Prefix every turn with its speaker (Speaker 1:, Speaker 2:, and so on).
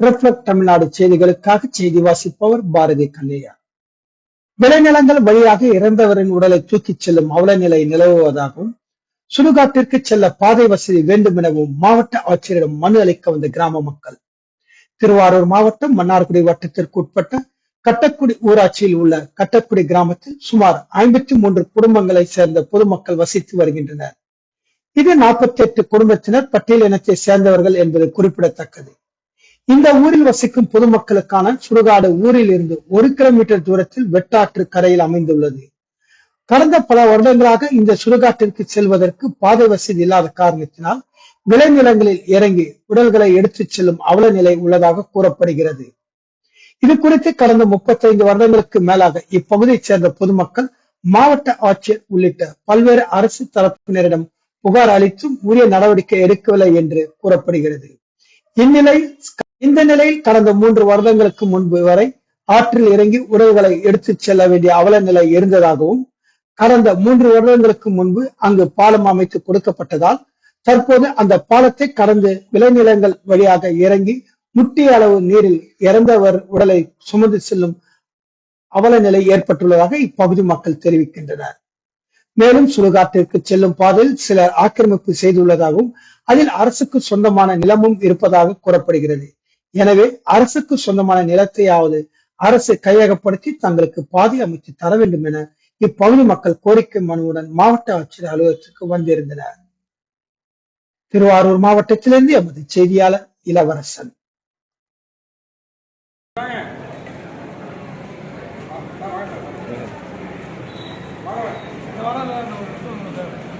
Speaker 1: Reflect Tamil Nadu செய்திகளுக்காக செய்தி வாசிப்பவர் பாரதி கல்லையா. விளைநிலங்கள் வழியாக இறந்தவரின் உடலை தூக்கிச் செல்லும் அவலநிலை நிலவுவதாகவும் சுடுகாட்டிற்கு செல்ல பாதை வசதி வேண்டும் எனவும் மாவட்ட ஆட்சியரிடம் மனு அளிக்க வந்த கிராம மக்கள். திருவாரூர் மாவட்டம் மன்னார்குடி வட்டத்திற்கு உட்பட்ட கட்டக்குடி ஊராட்சியில் உள்ள கட்டக்குடி கிராமத்தில் சுமார் ஐம்பத்தி மூன்று குடும்பங்களை சேர்ந்த பொதுமக்கள் வசித்து வருகின்றனர். இது நாற்பத்தி எட்டு குடும்பத்தினர் பட்டியல் இனத்தை சேர்ந்தவர்கள் என்பது குறிப்பிடத்தக்கது. இந்த ஊரில் வசிக்கும் பொதுமக்களுக்கான சுடுகாடு ஊரில் இருந்து ஒரு கிலோமீட்டர் தூரத்தில் வெட்டாற்று கரையில் அமைந்துள்ளது. கடந்த பல வருடங்களாக இந்த சுடுகாட்டிற்கு செல்வதற்கு பாதை வசதி இல்லாத காரணத்தினால் விளைநிலங்களில் இறங்கி உடல்களை எடுத்துச் செல்லும் அவல நிலை உள்ளதாக கூறப்படுகிறது. இது குறித்து கடந்த முப்பத்தைந்து வருடங்களுக்கு மேலாக இப்பகுதியைச் சேர்ந்த பொதுமக்கள் மாவட்ட ஆட்சியர் உள்ளிட்ட பல்வேறு அரசு தரப்பினரிடம் புகார் அளித்தும் உரிய நடவடிக்கை எடுக்கவில்லை என்று கூறப்படுகிறது. இந்நிலையில் இந்த நிலையில் கடந்த மூன்று வருடங்களுக்கு முன்பு வரை ஆற்றில் இறங்கி உடல்களை எடுத்துச் செல்ல வேண்டிய அவல நிலை இருந்ததாகவும் கடந்த மூன்று வருடங்களுக்கு முன்பு அங்கு பாலம் அமைத்து கொடுக்கப்பட்டதால் தற்போது அந்த பாலத்தை கடந்து விளைநிலங்கள் வழியாக இறங்கி முட்டிய அளவு நீரில் இறந்தவர் உடலை சுமந்து செல்லும் அவல நிலை ஏற்பட்டுள்ளதாக இப்பகுதி மக்கள் தெரிவிக்கின்றனர். மேலும் சுடுகாட்டிற்கு செல்லும் பாதையில் சிலர் ஆக்கிரமிப்பு செய்துள்ளதாகவும் அதில் அரசுக்கு சொந்தமான நிலமும் இருப்பதாக கூறப்படுகிறது. எனவே அரசுக்கு சொந்தமான நிலத்தையாவது அரசு கையகப்படுத்தி தங்களுக்கு பாதி அமைத்து தர வேண்டும் என இப்பகுதி மக்கள் கோரிக்கை மனுவுடன் மாவட்ட ஆட்சியர் அலுவலகத்திற்கு வந்திருந்தனர் திருவாரூர் மாவட்டத்திலிருந்து எமது செய்தியாளர் இளவரசன் Thank you.